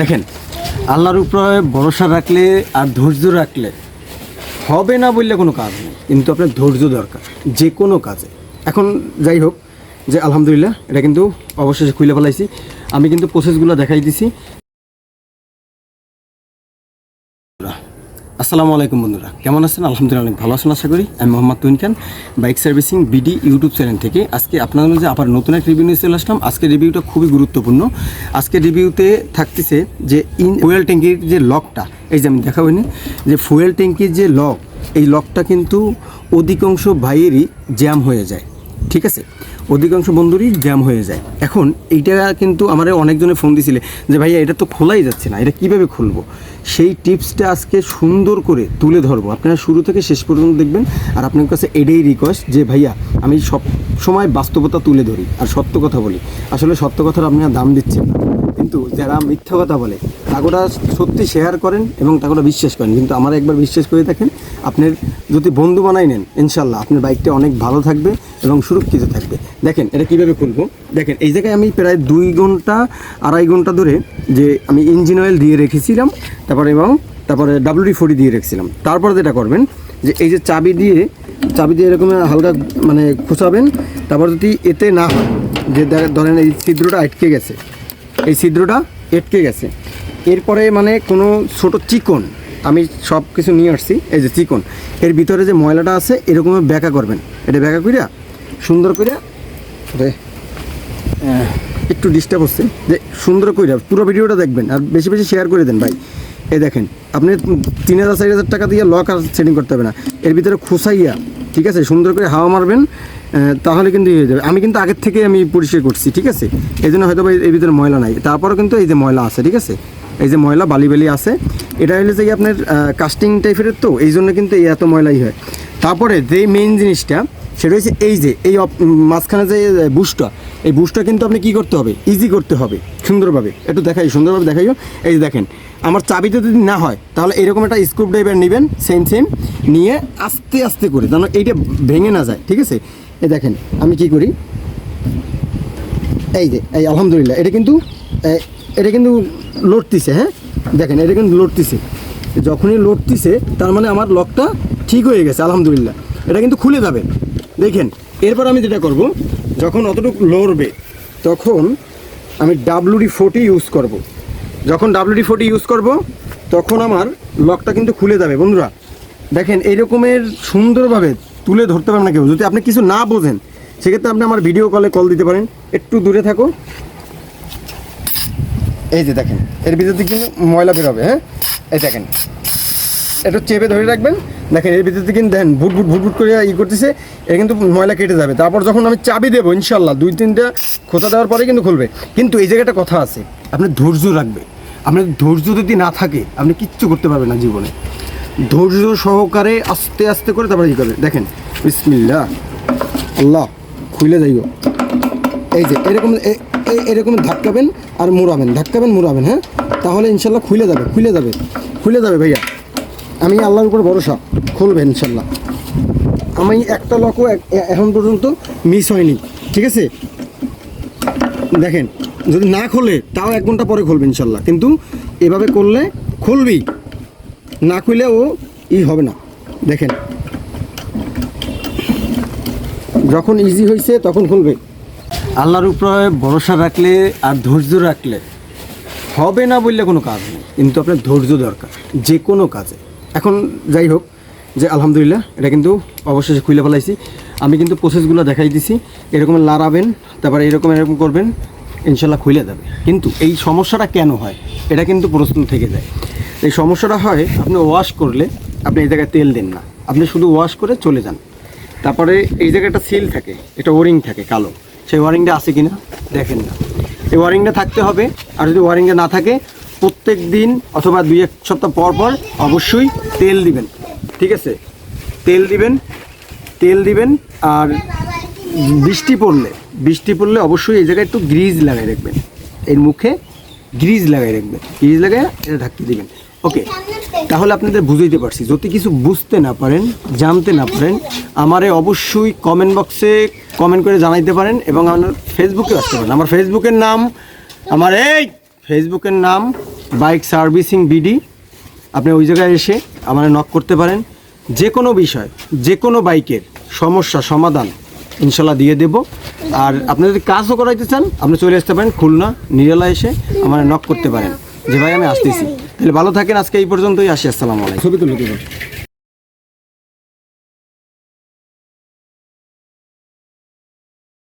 দেখেন, আল্লাহর উপরে ভরসা রাখলে আর ধৈর্য রাখলে হবে না বললে কোনো কাজ নেই। কিন্তু আপনার ধৈর্য দরকার, যে কোনো কাজে। এখন যাই হোক, যে আলহামদুলিল্লাহ, এটা কিন্তু অবশেষে খুলে ফেলাইছি। আমি কিন্তু প্রসেসগুলো দেখাই দিছি। আসসালামু আলাইকুম বন্ধুরা, কেমন আছেন? আলহামদুলিল্লাহ অনেক ভালো আছেন, আশা করি। আমি Mohammad Tuin Khan, bike servicing BD YouTube channel থেকে। আজকে আপনাদের মধ্যে আবার নতুন এক রিভিউ নিয়ে চলে আসলাম। আজকে রিভিউটা খুবই গুরুত্বপূর্ণ। আজকে রিভিউতে থাকতেছে যে ইন ফুয়েল ট্যাঙ্কির যে লকটা, এই যে আমি দেখাবো যে ফুয়েল ট্যাঙ্কির যে লক, এই লকটা কিন্তু অধিকাংশ ভাইয়েরই জ্যাম হয়ে যায়। ঠিক আছে? অধিকাংশ বন্ধুরই জ্যাম হয়ে যায়। এখন এইটা কিন্তু আমার অনেকজনে ফোন দিছিলে যে, ভাইয়া, এটা তো খোলাই যাচ্ছে না, এটা কীভাবে খুলবো? সেই টিপসটা আজকে সুন্দর করে তুলে ধরবো। আপনারা শুরু থেকে শেষ পর্যন্ত দেখবেন, আর আপনার কাছে এটাই রিকোয়েস্ট যে, ভাইয়া, আমি সব সময় বাস্তবতা তুলে ধরি, আর সত্য কথা বলি। আসলে সত্য কথার আপনারা দাম দিচ্ছেন না। কিন্তু যারা মিথ্যা কথা বলে, তাগোটা সত্যি শেয়ার করেন এবং তাগোটা বিশ্বাস করেন। কিন্তু আমার একবার বিশ্বাস করে দেখেন, আপনার যদি বন্ধু বানাই নেন, ইনশাল্লাহ আপনার বাইকটা অনেক ভালো থাকবে এবং সুরক্ষিত থাকবে। দেখেন, এটা কীভাবে খুলবো? দেখেন, এই জায়গায় আমি প্রায় দুই ঘণ্টা, আড়াই ঘণ্টা ধরে যে আমি ইঞ্জিন অয়েল দিয়ে রেখেছিলাম, তারপরে এবং তারপরে ডাব্লিউডি ফোর্টি দিয়ে রেখেছিলাম। তারপরে যেটা করবেন, যে এই যে চাবি দিয়ে চাবি দিয়ে এরকম হালকা মানে খোঁচাবেন, তারপর যদি এতে না হয়, যে ধরেন এই ছিদ্রটা আটকে গেছে, এই ছিদ্রটা এটকে গেছে, এরপরে মানে কোনো ছোট চিকন আমি সব কিছু নিয়ে আসছি, এই যে চিকন। এর ভিতরে যে ময়লাটা আছে, এরকম ব্যাকা করবেন। এটা ব্যাকা করিয়া সুন্দর করিয়া একটু ডিস্টার্ব হচ্ছে। যে সুন্দর কইরা, পুরো ভিডিওটা দেখবেন, আর বেশি বেশি শেয়ার করে দেন ভাই। এই দেখেন, আপনি তিন হাজার, চার হাজার টাকা দিয়ে লক আর সেটিং করতে হবে না। এর ভিতরে খুসাইয়া ঠিক আছে? সুন্দর করে হাওয়া মারবেন তাহলে কিন্তু ইয়ে হয়ে যাবে। আমি কিন্তু আগের থেকে আমি পরিষ্কার করছি, ঠিক আছে? এই জন্য হয়তো এর ভিতরে ময়লা নাই। তারপরও কিন্তু এই যে ময়লা আছে, ঠিক আছে? এই যে ময়লা বালি বালি আছে এটা হলে যে আপনার কাস্টিং টাইপের তো, এই জন্য কিন্তু এই এত ময়লাই হয়। তারপরে যে মেইন জিনিসটা, সেটা হচ্ছে এই যে, এই মাঝখানে যে বুস্টটা এই বুস্টটা কিন্তু আপনি কি করতে হবে? ইজি করতে হবে, সুন্দরভাবে। একটু দেখাই, সুন্দরভাবে দেখাইও। এই যে দেখেন, আমার চাবিতে যদি না হয়, তাহলে এরকম একটা স্ক্রু ড্রাইভার নেবেন সেম সেম নিয়ে আস্তে আস্তে করে, যেন এইটা ভেঙে না যায়, ঠিক আছে? এই দেখেন, আমি কি করি? এই যে, এই আলহামদুলিল্লাহ, এটা কিন্তু এটা কিন্তু লড়তিছে হ্যাঁ? দেখেন, এটা কিন্তু লড়তিছে। যখনই লড়তিছে, তার মানে আমার লকটা ঠিক হয়ে গেছে, আলহামদুলিল্লাহ। এটা কিন্তু খুলে যাবে। দেখেন, এরপর আমি যেটা করব, যখন অতটুকু লড়বে, তখন আমি ডাব্লুডি ফোর্টি ইউজ করব। যখন ডাব্লুডি ফোর্টি ইউজ করব, তখন আমার লকটা কিন্তু খুলে যাবে। বন্ধুরা, দেখেন এইরকমের সুন্দরভাবে তুলে ধরতে পারেন না কেউ। যদি আপনি কিছু না বোঝেন, সেক্ষেত্রে আপনি আমার ভিডিও কলে কল দিতে পারেন। একটু দূরে থাকো। এই যে দেখেন, এর ভিতর কিন্তু ময়লা বেরোবে হ্যাঁ? এই দেখেন এটা চেপে ধরে রাখবেন। দেখেন, এর ভিতর কিন্তু দেখেন, ভুট ভুট ভুট ভুট করে ই করতেছে, এর কিন্তু ময়লা কেটে যাবে। তারপর যখন আমি চাবি দেবো ইনশাল্লাহ দুই তিনটা খোঁচা দেওয়ার পরে কিন্তু খুলবে। কিন্তু এই জায়গাটা কথা আছে, আপনি ধৈর্য রাখবে আপনার ধৈর্য যদি না থাকে, আপনি কিচ্ছু করতে পারবেন না জীবনে। ধৈর্য সহকারে আস্তে আস্তে করে তারপরে ই করবে। দেখেন বিসমিল্লা আল্লাহ, খুলে যাইব এই যে, এরকম এরকম ধাক্কাবেন আর মুড়াবেন, ধাক্কাবেন, মুড়াবেন হ্যাঁ? তাহলে ইনশাল্লাহ খুলে যাবে খুলে যাবে খুলে যাবে ভাইয়া। আমি আল্লাহর উপর ভরসা, খুলবে ইনশাল্লাহ। আমি একটা লকও এখন পর্যন্ত মিস হয়নি, ঠিক আছে? দেখেন, যদি না খোলে, তাও এক ঘণ্টা পরে খুলবে ইনশাল্লাহ। কিন্তু এভাবে করলে খুলবি, না খুলে ও ই হবে না। দেখেন, যখন ইজি হয়েছে তখন খুলবে। আল্লাহর উপরে ভরসা রাখলে আর ধৈর্য রাখলে হবে না বললে কোনো কাজ নেই। কিন্তু আপনার ধৈর্য দরকার, যে কোনো কাজে। এখন যাই হোক, যে আলহামদুলিল্লাহ, এটা কিন্তু অবশেষে খুলে ফেলাইছি। আমি কিন্তু প্রসেসগুলো দেখাই দিছি। এরকম লাড়াবেন, তারপরে এরকম এরকম করবেন ইনশাল্লাহ খুলে যাবে। কিন্তু এই সমস্যাটা কেন হয়? এটা কিন্তু প্রশ্ন থেকে যায়। এই সমস্যাটা হয়, আপনি ওয়াশ করলে আপনি এই জায়গায় তেল দেন না। আপনি শুধু ওয়াশ করে চলে যান। তারপরে এই জায়গায় একটা সিল থাকে, এটা ওরিং থাকে, কালো। সেই ওয়ারিংটা আছে কিনা দেখেন। না এই ওয়ারিংটা থাকতে হবে, আর যদি ওয়ারিংটা না থাকে, প্রত্যেক দিন অথবা দুই এক সপ্তাহ পর পর অবশ্যই তেল দিবেন, ঠিক আছে? তেল দিবেন তেল দিবেন, আর বৃষ্টি পড়লে বৃষ্টি পড়লে অবশ্যই এই জায়গায় একটু গ্রিজ লাগাই রাখবেন। এর মুখে গ্রিজ লাগাই রাখবেন। গ্রিজ লাগাই এটা ঢাকতে দিবেন। ওকে, তাহলে আপনাদের বুঝাইতে পারছি। যদি কিছু বুঝতে না পারেন, জানতে না পারেন, আমারে অবশ্যই কমেন্ট বক্সে কমেন্ট করে জানাইতে পারেন এবং আমার ফেসবুকে আসতে পারেন। আমার ফেসবুকের নাম, আমার এই ফেসবুকের নাম বাইক সার্ভিসিং বিডি আপনি ওই জায়গায় এসে আমার নক করতে পারেন। যে কোনো বিষয় যে কোনো বাইকের সমস্যা, সমাধান ইনশাল্লাহ দিয়ে দেব। আর আপনি যদি কাজও করাইতে চান, আপনি চলে আসতে পারেন খুলনা, নিরালা এসে আমার নক করতে পারেন। যে ভাই আমি আসতেছি। তাহলে ভালো থাকেন, আজকে এই পর্যন্তই আসি। আসসালামু আলাইকুম।